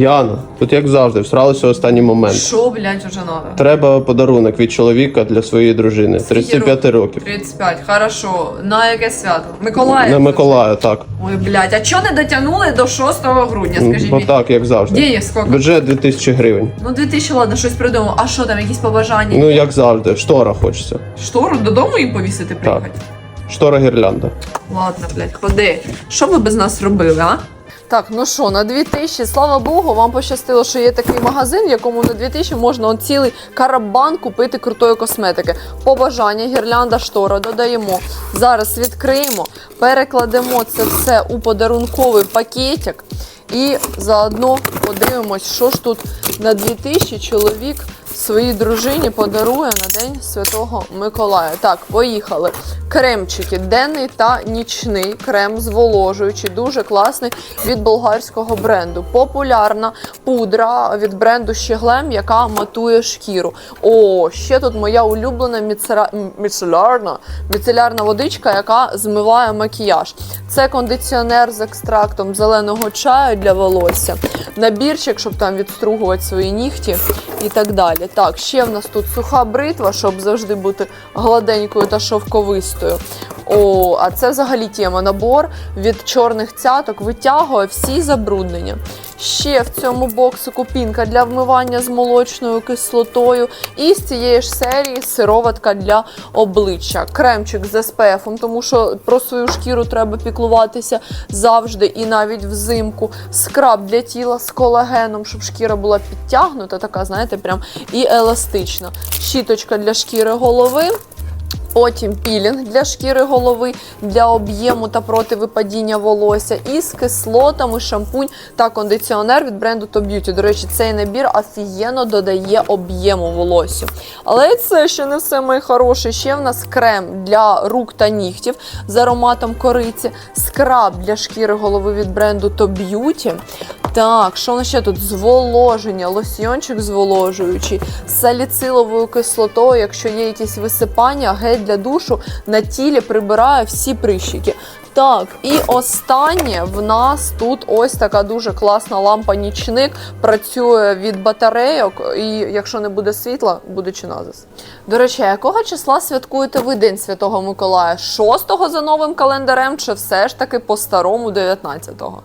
Яна, тут як завжди, всралися в останній момент. Що, блядь, уже надо? Треба подарунок від чоловіка для своєї дружини. 35 років. 35, хорошо. На яке свято? Миколаїв? На Миколая, так. Ой, блядь, а чого не дотягнули до 6 грудня, скажіть Бо мені? так, як завжди. Денег сколько? Бюджет 2000 гривень. Ну, 2000, ладно, щось придумав. А що там, якісь побажання? Ну, як завжди, штора хочеться. Штору додому їм повісити приїхати? Штора гірлянда. Ладно, блядь, ходи. Що ви без нас робили, а? Так, ну що, на 2000, слава Богу, вам пощастило, що є такий магазин, в якому на 2000 можна от цілий карабан купити крутої косметики. Побажання, гірлянда, штора додаємо. Зараз відкриємо, перекладемо це все у подарунковий пакетик. І заодно подивимось, що ж тут на 2000 чоловік своїй дружині подарує на День Святого Миколая. Так, поїхали. Кремчики, денний та нічний крем зволожуючий, дуже класний від болгарського бренду. Популярна пудра від бренду Щеглем, яка матує шкіру. О, ще тут моя улюблена міцелярна, міцелярна водичка, яка змиває макіяж. Це кондиціонер з екстрактом зеленого чаю для волосся, набірчик, щоб там відстругувати свої нігті і так далі. Так, ще в нас тут суха бритва, щоб завжди бути гладенькою та шовковистою. О, а це взагалі тема. Набор від чорних цяток витягує всі забруднення. Ще в цьому боксику пінка для вмивання з молочною кислотою. І з цієї ж серії сироватка для обличчя. Кремчик з SPF, тому що про свою шкіру треба піклуватися завжди і навіть взимку. Скраб для тіла з колагеном, щоб шкіра була підтягнута, така, знаєте, прям і еластична. Щіточка для шкіри голови. Потім пілінг для шкіри голови, для об'єму та проти випадіння волосся. І з кислотами шампунь та кондиціонер від бренду Top Beauty. До речі, цей набір офігенно додає об'єму волосся. Але це ще не все, мої хороші. Ще в нас крем для рук та нігтів з ароматом кориці, скраб для шкіри голови від бренду Top Beauty. Так, що у ще тут? Зволоження, лосьйончик зволожуючий, саліциловою кислотою, якщо є якісь висипання, гель для душу на тілі прибирає всі прищики. Так, і останнє в нас тут ось така дуже класна лампа нічник. Працює від батарейок, і якщо не буде світла, буде чиназис. До речі, якого числа святкуєте ви День Святого Миколая? 6-го за новим календарем, чи все ж таки по старому 19-го?